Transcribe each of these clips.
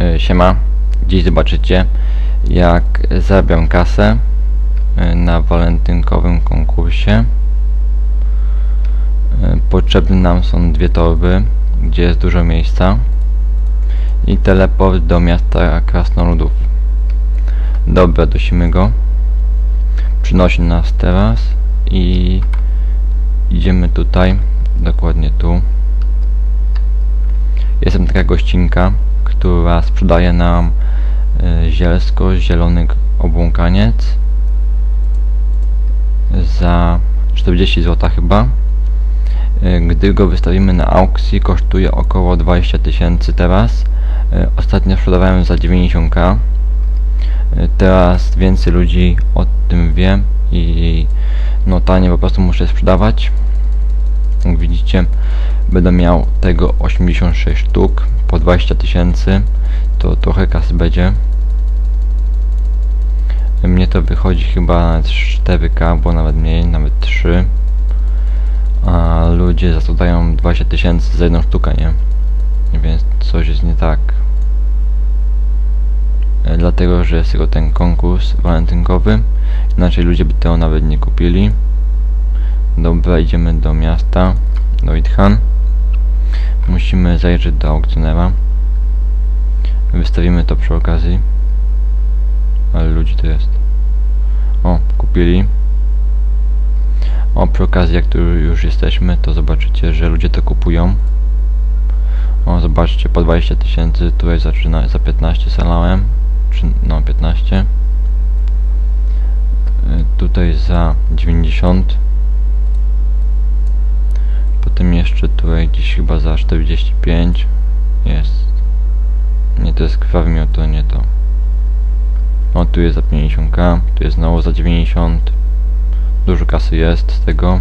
E, Siema, dziś zobaczycie jak zarabiam kasę e, na walentynkowym konkursie. E, Potrzebne nam są dwie torby, gdzie jest dużo miejsca i teleport do miasta Krasnoludów. Dobra, dosimy go. Przynosi nas teraz i idziemy tutaj, dokładnie tu. Jestem taka gościnka, która sprzedaje nam y, zielsko zielony obłąkaniec za 40 zł chyba. Y, Gdy go wystawimy na aukcji kosztuje około 20 tysięcy teraz. Y, Ostatnio sprzedawałem za 90k. Y, Teraz więcej ludzi o tym wie i no tanie po prostu muszę sprzedawać. Jak widzicie będę miał tego 86 sztuk po 20 tysięcy to trochę kasy będzie. Mnie to wychodzi chyba nawet 4k, bo nawet mniej, nawet 3 a ludzie za to dają 20 tysięcy za jedną sztukę, nie? Więc coś jest nie tak. Dlatego, że jest tylko ten konkurs walentynkowy. Inaczej ludzie by tego nawet nie kupili dobra, idziemy do miasta. Do Ithan musimy zajrzeć do aukcjonera. Wystawimy to przy okazji. Ale ludzi to jest. O, kupili. O, przy okazji jak tu już jesteśmy to zobaczycie, że ludzie to kupują. O, zobaczcie, po 20 tysięcy tutaj zaczyna, za 15 salałem czy, no 15 Y, tutaj za 90 Potem jeszcze tutaj gdzieś chyba za 45 jest. Nie, to jest krwawy to nie to. O, tu jest za 50k, tu jest znowu za 90. Dużo kasy jest z tego.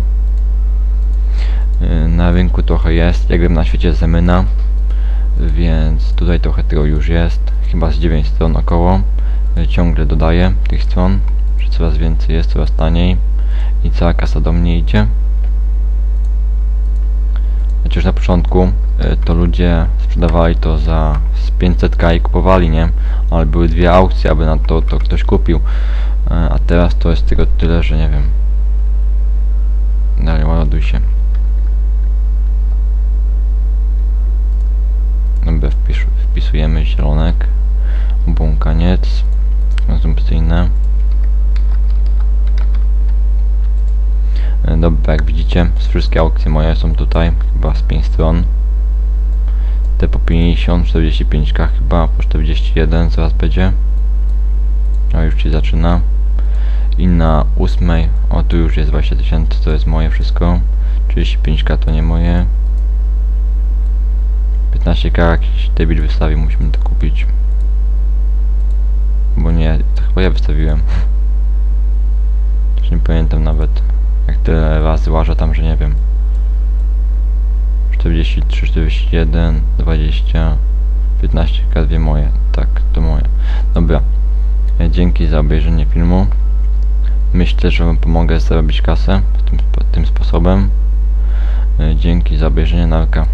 Yy, Na rynku trochę jest, jakbym na świecie Zemyna. Więc tutaj trochę tego już jest. Chyba z 9 stron około. Yy, Ciągle dodaję tych stron, że coraz więcej jest, coraz taniej. I cała kasa do mnie idzie. Chociaż na początku y, to ludzie sprzedawali to za z 500k i kupowali, nie? Ale były dwie aukcje, aby na to, to ktoś kupił. Y, a teraz to jest tylko tyle, że nie wiem. Dalej, ładuj się. Dobra, wpis, wpisujemy zielonek. Błąkaniec. Konsumpcyjne. E, Dobra, jak wszystkie aukcje moje są tutaj, chyba z 5 stron. Te po 50, 45k chyba, po 41 zaraz będzie. O, już ci zaczyna. I na 8, o tu już jest 20 tysięcy, to jest moje wszystko. 35k to nie moje. 15k jakiś debil wystawi, musimy to kupić. Bo nie, to chyba ja wystawiłem. Już nie pamiętam nawet. Tyle razy łażę tam, że nie wiem. 43, 41, 20, 15, dwie moje. Tak, to moje. Dobra. E, Dzięki za obejrzenie filmu. Myślę, że wam pomogę zarobić kasę tym, tym sposobem. E, Dzięki za obejrzenie narka.